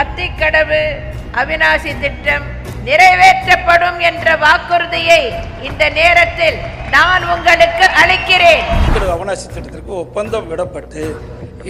அத்திக்கடவு அவினாசி திட்டம் நிறைவேற்றப்படும் என்ற வாக்குறுதியை இந்த நேரத்தில் நான் உங்களுக்கு அளிக்கிறேன். அவினாசி திட்டத்திற்கு ஒப்பந்தம் விடப்பட்டு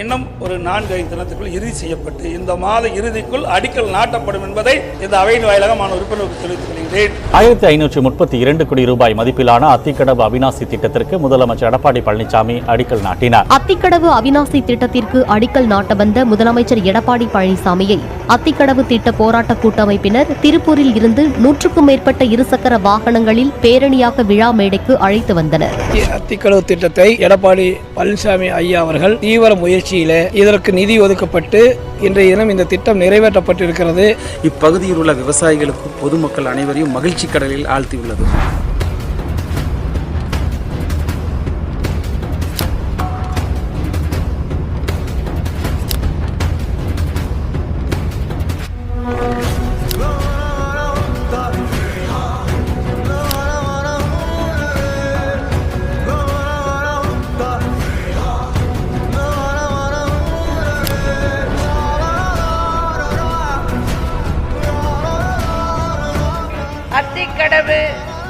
இன்னும் ஒரு நான்கு ஐந்து தினத்துக்குள் இறுதி செய்யப்பட்டு இந்த மாத இறுதிக்குள் அடிக்கல் நாட்டப்படும் என்பதை இந்த அவையின் வாயிலாக நான் உறுப்பினருக்கு தெரிவித்துக் கொள்கிறேன். ஆயிரத்தி ஐநூற்றி முப்பத்தி இரண்டு கோடி ரூபாய் மதிப்பிலான அத்திக்கடவு அவிநாசி திட்டத்திற்கு முதலமைச்சர் எடப்பாடி பழனிசாமி அடிக்கல் நாட்டினார். அத்திக்கடவு அவிநாசி திட்டத்திற்கு அடிக்கல் நாட்ட வந்த முதலமைச்சர் எடப்பாடி பழனிசாமியை அத்திக்கடவு திட்ட போராட்ட கூட்டமைப்பினர் திருப்பூரில் இருந்து நூற்றுக்கும் மேற்பட்ட இருசக்கர வாகனங்களில் பேரணியாக விழா மேடைக்கு அழைத்து வந்தனர். அத்திக்கடவு திட்டத்தை எடப்பாடி பழனிசாமி ஐயா அவர்கள் தீவிர முயற்சியிலே இதற்கு நிதி ஒதுக்கப்பட்டு இன்றைய தினம் இந்த திட்டம் நிறைவேற்றப்பட்டிருக்கிறது. இப்பகுதியில் உள்ள விவசாயிகளுக்கும் பொதுமக்கள் அனைவரையும் மகிழ்ச்சி கடலில் ஆழ்த்தியுள்ளது. அத்திக்கடவு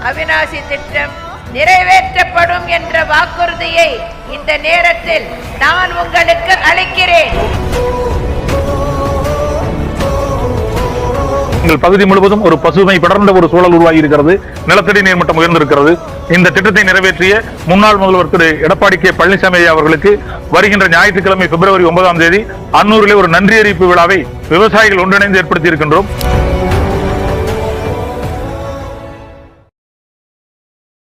அவினாசி திட்டம் நிறைவேற்றப்படும் என்ற வாக்குறுதியை இந்த நேரத்தில் நான் உங்களுக்கு அளிக்கிறேன். எங்கள் பகுதி முழுவதும் ஒரு பசுமை படர்ந்த ஒரு சூழல் உருவாகி இருக்கிறது நிலத்தடி நீர் மட்டம் உயர்ந்திருக்கிறது. இந்த திட்டத்தை நிறைவேற்றிய முன்னாள் முதல்வர் திரு. எடப்பாடி கே. பழனிசாமி அவர்களுக்கு வருகின்ற ஞாயிற்றுக்கிழமை பிப்ரவரி ஒன்பதாம் தேதி அன்னூரிலே ஒரு நன்றி அறிவிப்பு விழாவை விவசாயிகள் ஒன்றிணைந்து ஏற்படுத்தி இருக்கின்றோம்